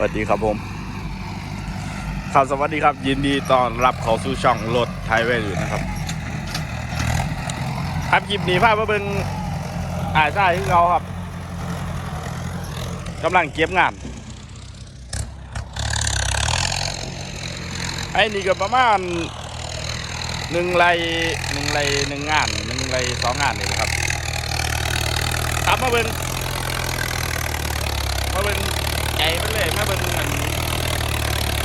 สวัสดีครับผมครับสวัสดีครับ ยินดีต้อนรับเข้าสู่ช่องรถไทยเวลูนะครับ ครับคลิปนี้พามาเบิ่งอาใช่ที่เราครับกำลังเก็บงานไอ้นี่ก็ประมาณหนึ่งไรหนึ่งไรหนึ่งงานหนึ่งไรสองงานนี่แหละครับครับมาเบิ่งมาเบิ่งใจมันเลยมาเบิ่งมัน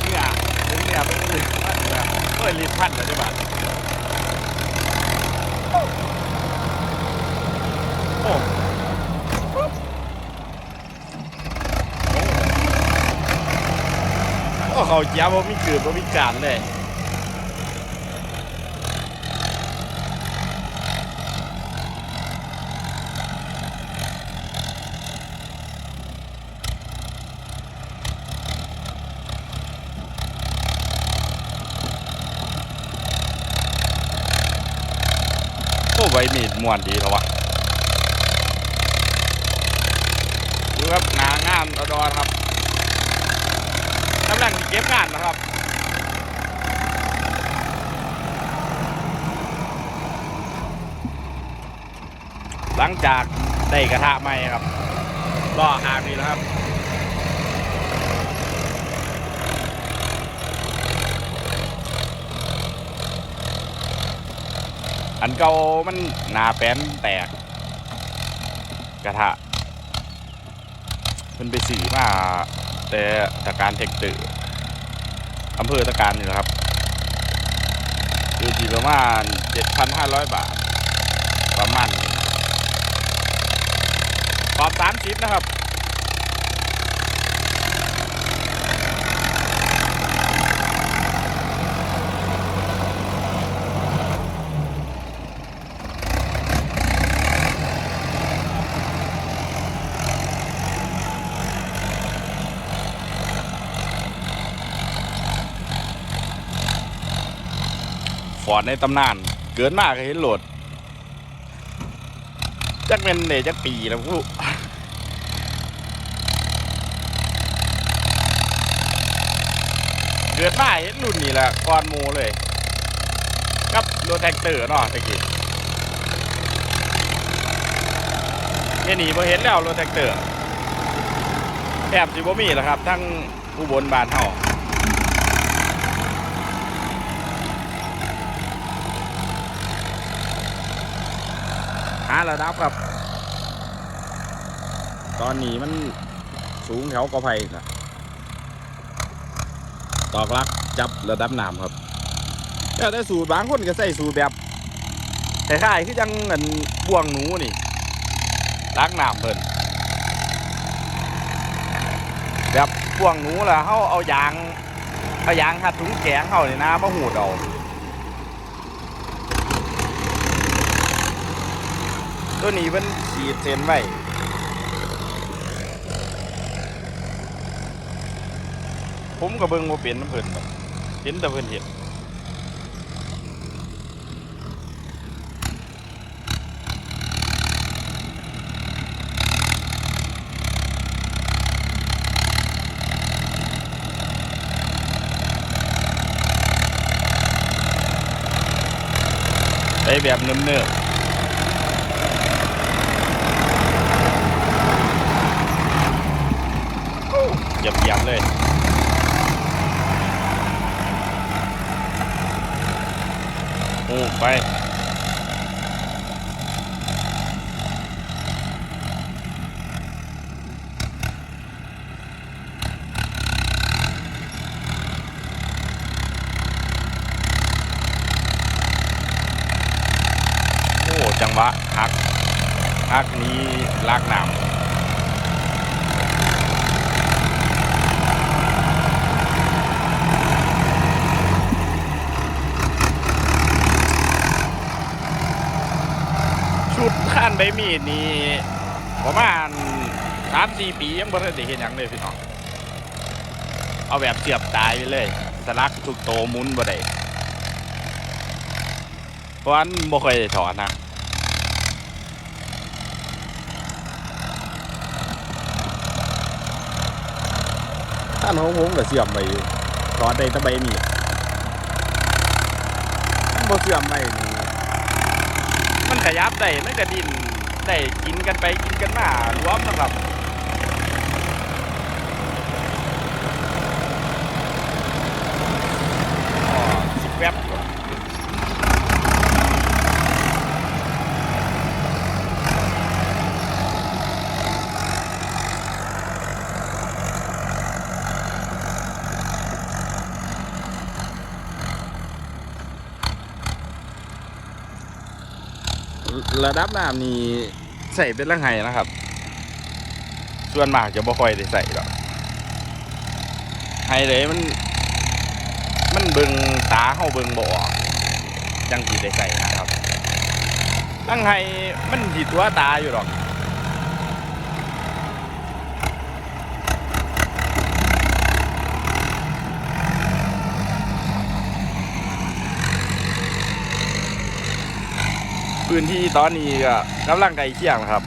เนี่ยถึงเนี่ยเป็นลิตพัน เลยเฮ้ยรีพันเลยที่บานโอ้โอ้เขาเจ้าบว่ามีเกิดว่ามีการเลย โอ้ใบมีดมวนดีแล้ววะดูครับงานงานอดอนครับกำลังเก็บงานนะครับหลังจากได้กระทะใหม่ครับก็หางนี้แล้วครับ อันเก่ามันหนาแป้นแตก กระทะมันไปสีมาแต่ตะการเทคตืออำเภอตะการนี่แหละครับอยู่ที่ประมาณ7,500บาท ประมาณตอบสามสิบนะครับ ฟอร์ดในตำนาน เกินมากเห็นโหลด จักเป็นเดจักปีแล้วผู้เกิดมาเห็นรุ่นนี้แหละก่อนมูเลยกับรถแท็กเตอร์เนาะตะกี้ไม่หนีพอเห็นแล้วรถแท็กเตอร์แอบสิบ่มีแล้วครับ ทั้งอุบลบานเฮาาระดับครับ ตอนนี้มันสูงแถวกอไผ่นะตอกลักจับระดับน้ำครับแต่ได้สูตรบางคนก็ใส่สูตรแบบคล้ายๆคือจังเงินบ่วงหนูนี่ล้างน้ำเพิ่นแบบบ่วงหนูล่ะเขาเอายางเอายางหัดถุงแกงเขานี่นะมาหูดเอา ตัวนี้มันขีดเส้นไว้ผมก็เบิ่งว่าเป็นน้ำเพิ่นดอกเห็นแต่เพิ่นเห็นได้แบบเนิบๆ เหยียบๆเลยโอ้ไปโอ้จังหวะหักหักนี้ลากหน้ำดข้า นใบมีดนี่ประมาณสามสี่ปียังบ่ได้เห็นหยังเลยพี่น้อง เอาแบบเสียบตายไปเลย สลักทุกโตหมุนบ่ได้เพราะฉะนั้นบ่ค่อยได้ถอนนะถ้านของผมก็เสื่อมไปอยู่ถอดได้แตะใบมีดมันบ่เสื่อมไปนี่มันขยับได้มันก็ดิน ได้กินกันไปกินกันมารวมนะครับ อ๋อสิบแวบก่อน ระดับน้ำนี่ใส่เป็นลังไห้นะครับ ส่วนมากจะบ่ค่อยได้ใส่หรอกไฮเลยมัน มันเบิงตาเข้าเบิงบ่ออกจังสีได้ใส่นะครับลังไห้มันดีตัวตาอยู่หรอก พื้นที่ตอนนี้ก็กำลังไกลเคียงนะครับ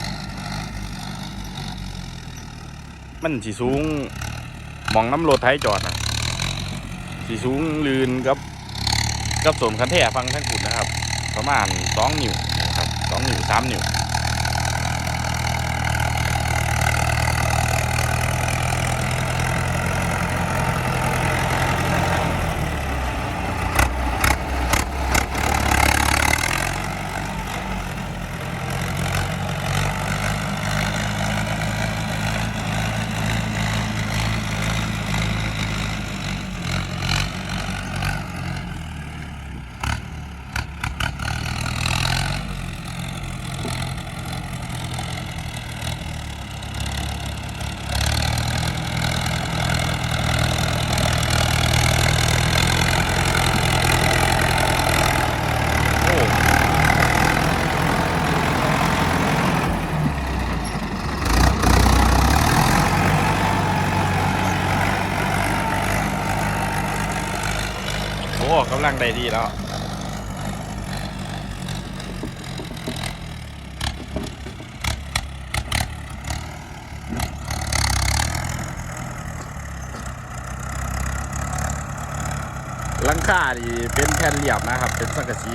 มันสีสูงมองน้ำรถไทยจอดนะสีสูงลืนกับกับสมคันแท่ฟังทั้งขุนนะครับ ประมาณสองนิ้วนะครับสองนิ้วสามนิ้วโอ้ โหกำลังได้ดีแล้ว หลังคานี่เป็นแผ่นเรียบนะครับ เป็นสังกะสี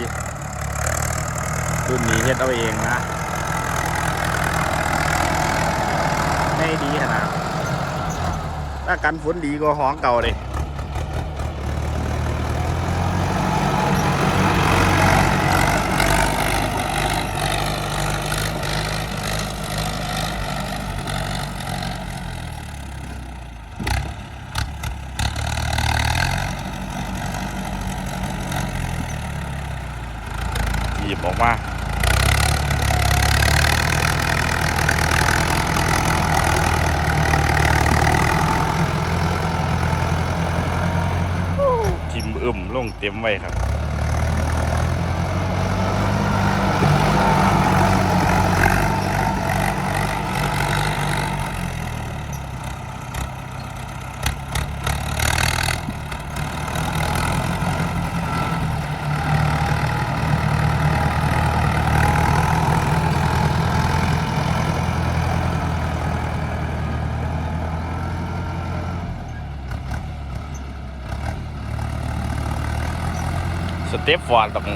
รุ่นนี้เฮ็ดเอาเองนะไม่ดีขนาดถ้ากันฝนดีกว่าห้องเก่าเลย บออกมาทิมอึมลงเต็มไว้ครับ เตปฟอร์ดต้อง